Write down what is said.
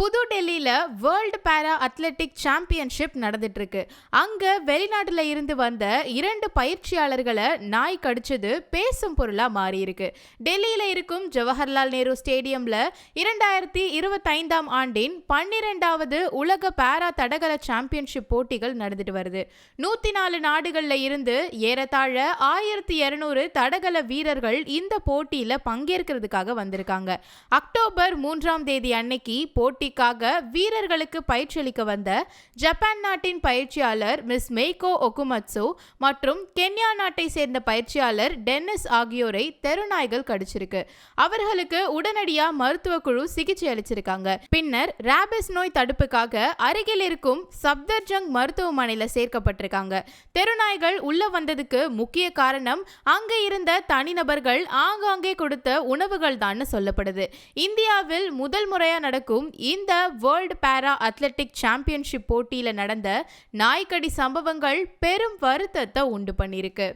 புது டெல்லியில் வேர்ல்டு பேரா அத்லெட்டிக் சாம்பியன்ஷிப் நடந்துட்டுருக்கு. அங்கே வெளிநாட்டில் இருந்து வந்த இரண்டு பயிற்சியாளர்களை நாய் கடிச்சது பேசும் பொருளாக மாறியிருக்கு. டெல்லியில் இருக்கும் ஜவஹர்லால் நேரு ஸ்டேடியமில் இரண்டாயிரத்தி இருபத்தைந்தாம் ஆண்டின் பன்னிரெண்டாவது உலக பேரா தடகள சாம்பியன்ஷிப் போட்டிகள் நடந்துட்டு வருது. நூற்றி நாலு நாடுகளில் இருந்து ஏறத்தாழ ஆயிரத்தி இரநூறு தடகள வீரர்கள் இந்த போட்டியில் பங்கேற்கிறதுக்காக வந்திருக்காங்க. அக்டோபர் மூன்றாம் தேதி அன்னைக்கு போட்டி போட்டிக்காக வீரர்களுக்கு பயிற்சியளிக்க வந்த ஜப்பான் நாட்டின் பயிற்சியாளர் மிஸ் மெய்கோ ஒகுமட்சு மற்றும் கென்யா நாட்டை சேர்ந்த பயிற்சியாளர் டென்னிஸ் ஆகியோரை தெருநாய்கள் கடிச்சிருக்கு. அவர்களுக்கு உடனடியாக மருத்துவ குழு சிகிச்சை அளிச்சிருக்காங்க. பின்னர் ராபிஸ் நோய் தடுப்புக்காக அருகில் இருக்கும் சப்தர்ஜங் மருத்துவமனையில் சேர்க்கப்பட்டிருக்காங்க. தெருநாய்கள் உள்ள வந்ததுக்கு முக்கிய காரணம் அங்க இருந்த தனிநபர்கள் ஆங்காங்கே கொடுத்த உணவுகள் தான் சொல்லப்படுது. இந்தியாவில் முதல் முறையா நடக்கும் இந்த வேர்ல்டு பேரா அத்லெட்டிக் சாம்பியன்ஷிப் போட்டியில நடந்த நாய்க்கடி சம்பவங்கள் பெரும் வருத்தத்தை உண்டு பண்ணியிருக்கு.